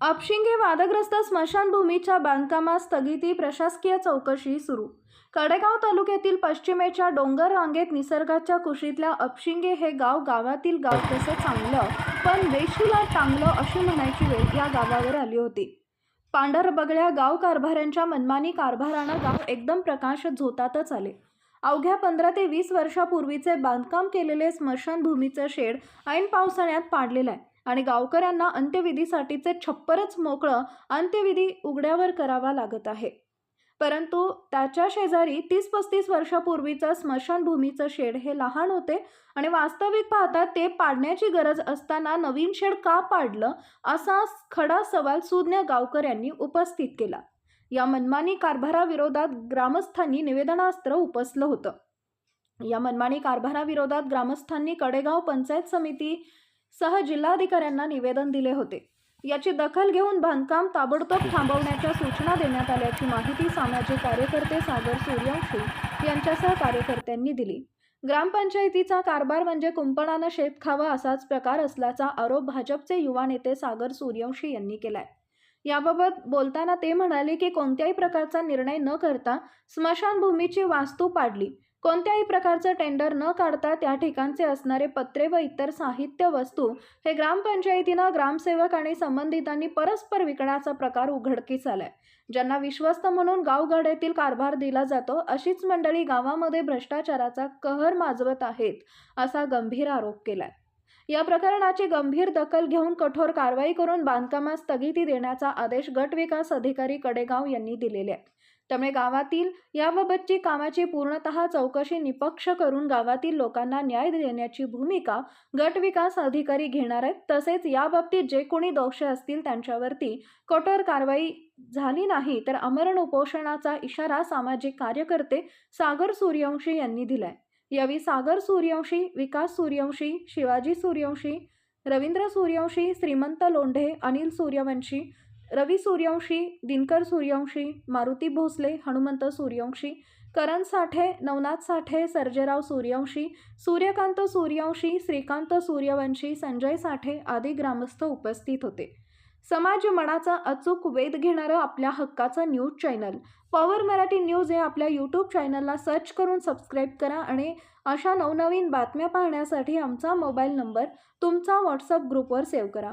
अपशिंगे वादग्रस्त स्मशानभूमीच्या बांधकामास स्थगिती प्रशासकीय चौकशी सुरू. कडेगाव तालुक्यातील पश्चिमेच्या डोंगर रांगेत निसर्गाच्या कुशीतल्या अपशिंगे हे गाव गावातील गाव कसं चांगलं पण वेशीला चांगलं अशी म्हणायची वेळ या गावावर आली होती. पांढरबगड्या गाव कारभाऱ्यांच्या मनमानी कारभारानं गाव एकदम प्रकाश झोतातच आले. अवघ्या पंधरा ते वीस वर्षापूर्वीचे बांधकाम केलेले स्मशानभूमीचं शेड ऐन पावसाळ्यात पाडलेलं आहे. आणि गावकऱ्यांना अंत्यविधीसाठीचे छप्परच मोकळं अंत्यविधी उघड्यावर करावा लागत आहे. परंतु त्याच्या शेजारी तीस पस्तीस वर्षापूर्वीचं स्मशानभूमीचं शेड हे लहान होते आणि वास्तविक पाहता ते पाडण्याची गरज असताना नवीन शेड का पाडलं असा खडा सवाल सुज्ञ गावकऱ्यांनी उपस्थित केला. या मनमानी कारभाराविरोधात ग्रामस्थांनी निवेदनास्त्र उपसलं होतं. या मनमानी कारभाराविरोधात ग्रामस्थांनी कडेगाव पंचायत समिती सह जिल्हाधिकाऱ्यांना निवेदन दिले होते. याची दखल घेऊन बांधकाम ताबडतोब थांबवण्याच्या सूचना देण्यात आल्याची माहिती सामाजिक कार्यकर्ते सागर सूर्यवंशी यांच्यासह कार्यकर्त्यांनी दिली. ग्रामपंचायतीचा कारभार म्हणजे कुंपणानं शेत खावं असाच प्रकार असल्याचा आरोप भाजपचे युवा नेते सागर सूर्यवंशी यांनी केलाय. याबाबत बोलताना ते म्हणाले की कोणत्याही प्रकारचा निर्णय न करता स्मशानभूमीची वास्तू पाडली कोणत्याही प्रकारचं टेंडर न काढता त्या ठिकाणचे असणारे पत्रे व इतर साहित्य वस्तू हे ग्रामपंचायतीनं ग्रामसेवक आणि संबंधितांनी परस्पर विकण्याचा प्रकार उघडकीस आलाय. ज्यांना विश्वस्त म्हणून गावगाड्यातील कारभार दिला जातो अशीच मंडळी गावामध्ये भ्रष्टाचाराचा कहर माजवत आहेत असा गंभीर आरोप केलाय. या प्रकरणाची गंभीर दखल घेऊन कठोर कारवाई करून बांधकामास स्थगिती देण्याचा आदेश गट विकास अधिकारी कडेगाव यांनी दिलेले आहेत. त्यामुळे गावातील याबाबतची कामाची पूर्णतः चौकशी निपक्ष करून गावातील लोकांना न्याय देण्याची भूमिका गट विकास अधिकारी घेणार आहेत. तसेच याबाबतीत जे कोणी दोष असतील त्यांच्यावरती कठोर कारवाई झाली नाही तर अमरण उपोषणाचा इशारा सामाजिक कार्यकर्ते सागर सूर्यवंशी यांनी दिलाय. यावेळी सागर सूर्यवंशी विकास सूर्यवंशी शिवाजी सूर्यवंशी रवींद्र सूर्यवंशी श्रीमंत लोंढे अनिल सूर्यवंशी रवी सूर्यवंशी दिनकर सूर्यवंशी मारुती भोसले हनुमंत सूर्यवंशी करण साठे नवनाथ साठे सर्जेराव सूर्यवंशी सूर्यकांत सूर्यवंशी श्रीकांत सूर्यवंशी संजय साठे आदी ग्रामस्थ उपस्थित होते. समाज मनाचा अचूक वेध घेणारं आपल्या हक्काचं news channel. Power Marathi news हे आपल्या यूट्यूब चॅनलला सर्च करून सबस्क्राईब करा आणि अशा नवनवीन बातम्या पाहण्यासाठी आमचा मोबाईल नंबर तुमचा व्हॉट्सअप ग्रुपवर सेव्ह करा.